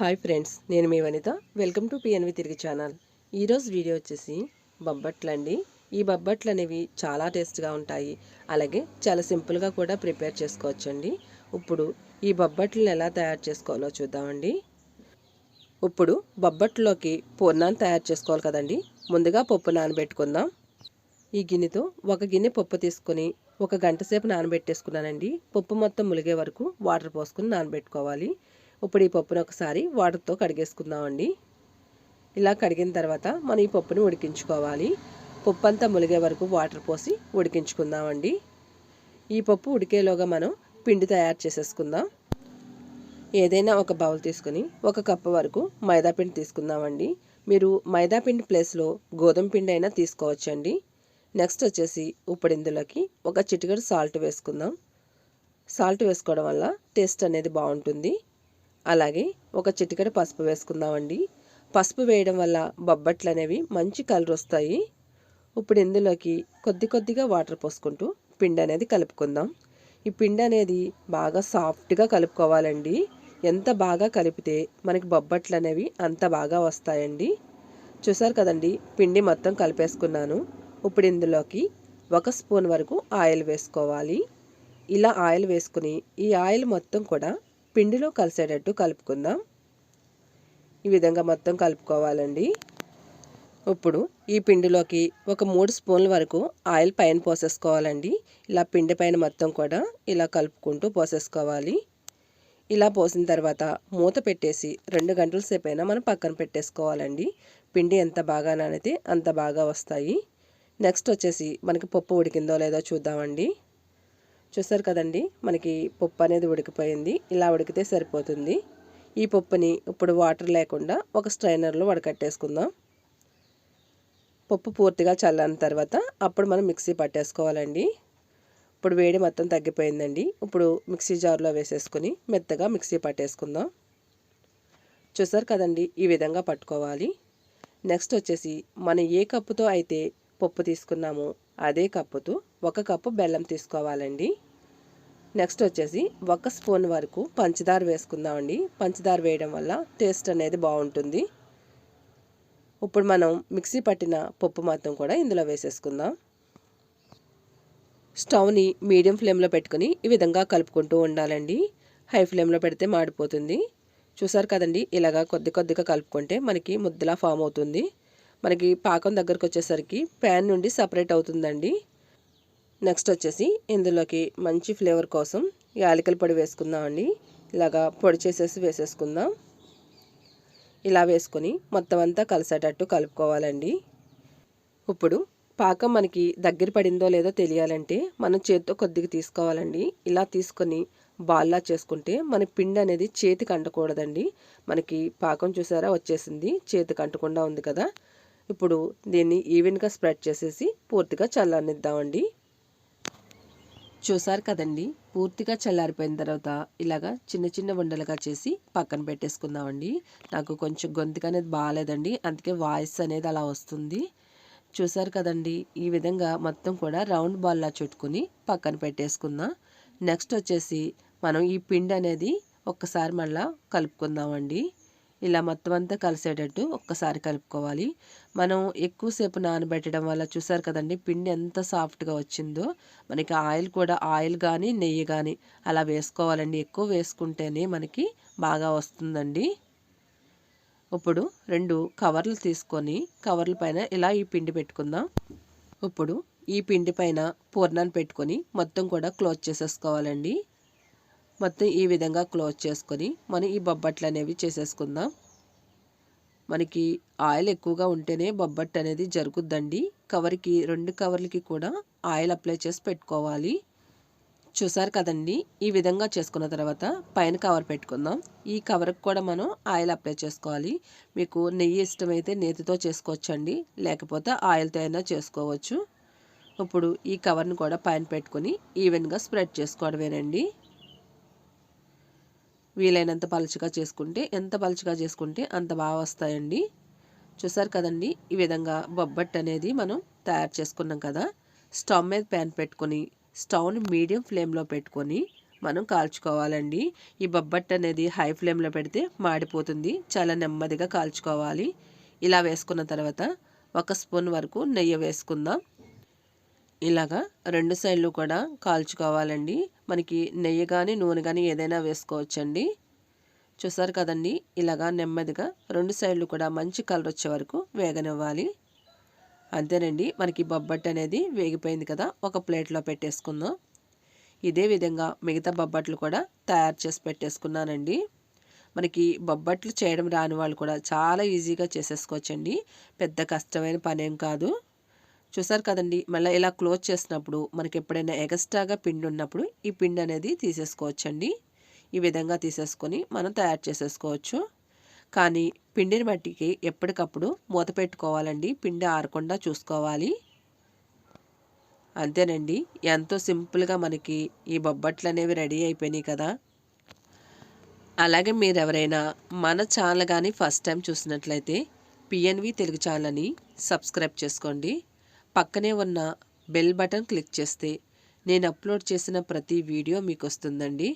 Hi friends నేను మీ Vanitha. Welcome to PNV తిరిగి ఛానల్. ఈరోజు వీడియో వచ్చేసి బొబ్బట్లు అండి ఈ బొబ్బట్లు అనేవి చాలా టేస్ట్గా ఉంటాయి. అలాగే చాలా సింపుల్గా కూడా ప్రిపేర్ చేసుకోవచ్చండి. ఇప్పుడు ఈ బొబ్బట్లను ఎలా తయారు చేసుకోవాలో చూద్దామండి. ఇప్పుడు బొబ్బట్లోకి పూర్ణాన్ని తయారు చేసుకోవాలి కదండి. ముందుగా పప్పు నానబెట్టుకుందాం. ఈ గిన్నెతో ఒక గిన్నె పప్పు తీసుకొని ఒక గంట సేపు నానబెట్టేసుకున్నానండి. పప్పు మొత్తం ములిగే వరకు వాటర్ పోసుకుని నానబెట్టుకోవాలి. ఇప్పుడు ఈ పప్పును ఒకసారి వాటర్తో కడిగేసుకుందామండి. ఇలా కడిగిన తర్వాత మనం ఈ పప్పుని ఉడికించుకోవాలి. పప్పు అంతా ములిగే వరకు వాటర్ పోసి ఉడికించుకుందామండి. ఈ పప్పు ఉడికేలోగా మనం పిండి తయారు చేసేసుకుందాం. ఏదైనా ఒక బౌల్ తీసుకుని ఒక కప్పు వరకు మైదా పిండి తీసుకుందామండి. మీరు మైదా పిండి ప్లేస్లో గోధుమ పిండి అయినా తీసుకోవచ్చండి. నెక్స్ట్ వచ్చేసి ఇప్పుడు ఇందులోకి ఒక చిటికెడు సాల్ట్ వేసుకుందాం. సాల్ట్ వేసుకోవడం వల్ల టేస్ట్ అనేది బాగుంటుంది. అలాగే ఒక చిటికెడు పసుపు వేసుకుందామండి. పసుపు వేయడం వల్ల బొబ్బట్లు అనేవి మంచి కలర్ వస్తాయి. ఇప్పుడు ఇందులోకి కొద్ది కొద్దిగా వాటర్ పోసుకుంటూ పిండి అనేది కలుపుకుందాం. ఈ పిండి అనేది బాగా సాఫ్ట్గా కలుపుకోవాలండి. ఎంత బాగా కలిపితే మనకి బొబ్బట్లు అనేవి అంత బాగా వస్తాయండి. చూసారు కదండి పిండి మొత్తం కలిపేసుకున్నాను. ఇప్పుడు ఇందులోకి ఒక స్పూన్ వరకు ఆయిల్ వేసుకోవాలి. ఇలా ఆయిల్ వేసుకుని ఈ ఆయిల్ మొత్తం కూడా పిండిలో కలిసేటట్టు కలుపుకుందాం. ఈ విధంగా మొత్తం కలుపుకోవాలండి. ఇప్పుడు ఈ పిండిలోకి ఒక మూడు స్పూన్ల వరకు ఆయిల్ పైన పోసేసుకోవాలండి. ఇలా పిండి పైన మొత్తం కూడా ఇలా కలుపుకుంటూ పోసేసుకోవాలి. ఇలా పోసిన తర్వాత మూత పెట్టేసి రెండు గంటల సేపు అయినా మనం పక్కన పెట్టేసుకోవాలండి. పిండి ఎంత బాగా నానితే అంత బాగా వస్తాయి. నెక్స్ట్ వచ్చేసి మనకి పప్పు ఉడికిందో లేదో చూద్దామండి. చూసారు కదండి మనకి పప్పు అనేది ఉడికిపోయింది. ఇలా ఉడికితే సరిపోతుంది. ఈ పప్పుని ఇప్పుడు వాటర్ లేకుండా ఒక స్ట్రైనర్లో వడకట్టేసుకుందాం. పప్పు పూర్తిగా చల్లని తర్వాత అప్పుడు మనం మిక్సీ పట్టేసుకోవాలండి. ఇప్పుడు వేడి మొత్తం తగ్గిపోయిందండి. ఇప్పుడు మిక్సీ జార్లో వేసేసుకుని మెత్తగా మిక్సీ పట్టేసుకుందాం. చూసారు కదండి ఈ విధంగా పట్టుకోవాలి. నెక్స్ట్ వచ్చేసి మనం ఏ కప్పుతో అయితే పప్పు తీసుకున్నామో అదే కప్పుతో ఒక కప్పు బెల్లం తీసుకోవాలండి. నెక్స్ట్ వచ్చేసి ఒక స్పూన్ వరకు పంచదార వేసుకుందామండి. పంచదార వేయడం వల్ల టేస్ట్ అనేది బాగుంటుంది. ఇప్పుడు మనం మిక్సీ పట్టిన పప్పు మొత్తం కూడా ఇందులో వేసేసుకుందాం. స్టవ్ని మీడియం ఫ్లేమ్లో పెట్టుకుని ఈ విధంగా కలుపుకుంటూ ఉండాలండి. హై ఫ్లేమ్లో పెడితే మాడిపోతుంది. చూసారు కదండి ఇలాగా కొద్ది కొద్దిగా కలుపుకుంటే మనకి ముద్దలా ఫామ్ అవుతుంది. మనకి పాకం దగ్గరకు వచ్చేసరికి ప్యాన్ నుండి సపరేట్ అవుతుందండి. నెక్స్ట్ వచ్చేసి ఇందులోకి మంచి ఫ్లేవర్ కోసం యాలకల పొడి వేసుకుందామండి ఇలాగా పొడి చేసేసి వేసేసుకుందాం. ఇలా వేసుకొని మొత్తం అంతా కలిసేటట్టు కలుపుకోవాలండి. ఇప్పుడు పాకం మనకి దగ్గర పడిందో లేదో తెలియాలంటే మనం చేతితో కొద్దిగా తీసుకోవాలండి. ఇలా తీసుకొని బాల్లా చేసుకుంటే మన పిండి అనేది చేతికి అంటకూడదండి. మనకి పాకం చూసారా వచ్చేసింది. చేతికి అంటకుండా ఉంది కదా. ఇప్పుడు దీన్ని ఈవెన్గా స్ప్రెడ్ చేసేసి పూర్తిగా చల్లారనిద్దామండి. చూసారు కదండి పూర్తిగా చల్లారిపోయిన తర్వాత ఇలాగా చిన్న చిన్న ఉండలుగా చేసి పక్కన పెట్టేసుకుందామండి. నాకు కొంచెం గొంతుక అనేది బాగాలేదండి అందుకే వాయిస్ అనేది అలా వస్తుంది. చూసారు కదండి ఈ విధంగా మొత్తం కూడా రౌండ్ బాల్లా చుట్టుకుని పక్కన పెట్టేసుకుందాం. నెక్స్ట్ వచ్చేసి మనం ఈ పిండి అనేది ఒక్కసారి మళ్ళీ కలుపుకుందామండి. ఇలా మొత్తం అంతా కలిసేటట్టు ఒక్కసారి కలుపుకోవాలి. మనం ఎక్కువసేపు నానబెట్టడం వల్ల చూసారు కదండి పిండి ఎంత సాఫ్ట్గా వచ్చిందో. మనకి ఆయిల్ కూడా ఆయిల్ కానీ నెయ్యి కానీ అలా వేసుకోవాలండి. ఎక్కువ వేసుకుంటేనే మనకి బాగా వస్తుందండి. ఇప్పుడు రెండు కవర్లు తీసుకొని కవర్ల పైన ఇలా ఈ పిండి పెట్టుకుందాం. ఇప్పుడు ఈ పిండి పైన పూర్ణాన్ని పెట్టుకొని మొత్తం కూడా క్లోజ్ చేసేసుకోవాలండి. మొత్తం ఈ విధంగా క్లోజ్ చేసుకొని మనం ఈ బొబ్బట్లు అనేవి చేసేసుకుందాం. మనకి ఆయిల్ ఎక్కువగా ఉంటేనే బొబ్బట్టు అనేది జరుగుద్దండి. కవర్కి రెండు కవర్లకి కూడా ఆయిల్ అప్లై చేసి పెట్టుకోవాలి. చూసారు కదండి ఈ విధంగా చేసుకున్న తర్వాత పైన కవర్ పెట్టుకుందాం. ఈ కవర్కి కూడా మనం ఆయిల్ అప్లై చేసుకోవాలి. మీకు నెయ్యి ఇష్టమైతే నేతితో చేసుకోవచ్చండి లేకపోతే ఆయిల్తో అయినా చేసుకోవచ్చు. ఇప్పుడు ఈ కవర్ని కూడా పైన పెట్టుకొని ఈవెన్గా స్ప్రెడ్ చేసుకోవడమేనండి. వీలైనంత పలుచగా చేసుకుంటే ఎంత పలుచగా చేసుకుంటే అంత బాగా వస్తాయండి. చూసారు కదండి ఈ విధంగా బొబ్బట్ అనేది మనం తయారు చేసుకున్నాం కదా. స్టవ్ మీద ప్యాన్ పెట్టుకొని స్టవ్ని మీడియం ఫ్లేమ్లో పెట్టుకొని మనం కాల్చుకోవాలండి. ఈ బొబ్బట్టు అనేది హై ఫ్లేమ్లో పెడితే మాడిపోతుంది చాలా నెమ్మదిగా కాల్చుకోవాలి. ఇలా వేసుకున్న తర్వాత ఒక స్పూన్ వరకు నెయ్యి వేసుకుందాం. ఇలాగా రెండు సైడ్లు కూడా కాల్చుకోవాలండి. మనకి నెయ్యి కానీ నూనె కానీ ఏదైనా వేసుకోవచ్చండి. చూసారు కదండి? ఇలాగా నెమ్మదిగా రెండు సైడ్లు కూడా మంచి కలర్ వచ్చే వరకు వేగనివ్వాలి. అంతేనండి మనకి బొబ్బట్టు అనేది వేగిపోయింది కదా ఒక ప్లేట్లో పెట్టేసుకుందాం. ఇదే విధంగా మిగతా బొబ్బట్లు కూడా తయారు చేసి పెట్టేసుకున్నానండి. మనకి బొబ్బట్లు చేయడం రాని వాళ్ళు కూడా చాలా ఈజీగా చేసేసుకోవచ్చండి. పెద్ద కష్టమైన పనేం కాదు. చూసారు కదండి మళ్ళీ ఇలా క్లోజ్ చేసినప్పుడు మనకి ఎప్పుడైనా ఎక్స్ట్రాగా పిండి ఉన్నప్పుడు ఈ పిండి అనేది తీసేసుకోవచ్చండి. ఈ విధంగా తీసేసుకొని మనం తయారు చేసేసుకోవచ్చు. కానీ పిండిని బట్టికి ఎప్పటికప్పుడు మూత పెట్టుకోవాలండి. పిండి ఆరకుండా చూసుకోవాలి. అంతేనండి. ఎంతో సింపుల్గా మనకి ఈ బొబ్బట్లు అనేవి రెడీ అయిపోయినాయి కదా. అలాగే మీరు ఎవరైనా మన ఛానల్ కానీ ఫస్ట్ టైం చూసినట్లయితే పిఎన్వి తెలుగు ఛానల్ని సబ్స్క్రైబ్ చేసుకోండి. పక్కనే ఉన్న బెల్ బటన్ క్లిక్ చేస్తే నేను అప్లోడ్ చేసిన ప్రతి వీడియో మీకు వస్తుందండి